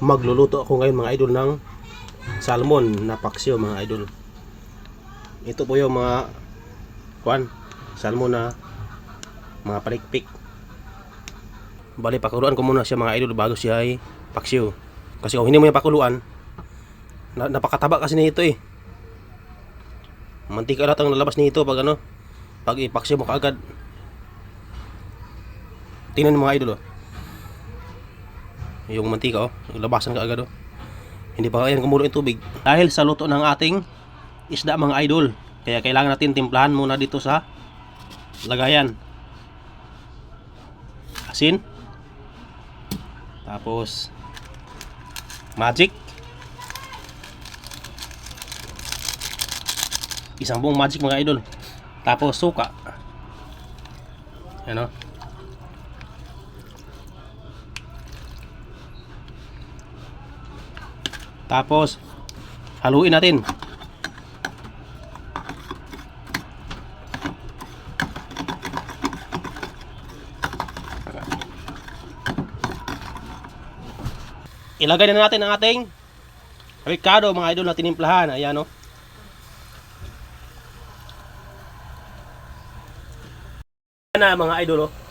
magluluto ako ngayon mga idol ng salmon na paksiw mga idol. Ito po yung mga kuan salmon na mga palikpik. Bali pakuluan ko muna siya mga idol bago siya ay paksiw. Kasi kung hindi mo yung pakuluan na, napakataba kasi nito eh. Mantika lahat ang lalabas nito pag ano pag ipaksiw mo kaagad. Tingnan mga idol oh yung mantika oh, labasan ka agad oh. Hindi pa yan kumulo yung tubig. Dahil sa luto ng ating isda mga idol. Kaya kailangan natin timplahan muna dito sa lagayan. Asin. Tapos magic. Isang buong magic mga idol. Tapos suka. Ano? Tapos, haluin natin. Ilagay na natin ang ating Ricardo mga idol na tinimplahan. Ayan o. Ayan na mga idol o.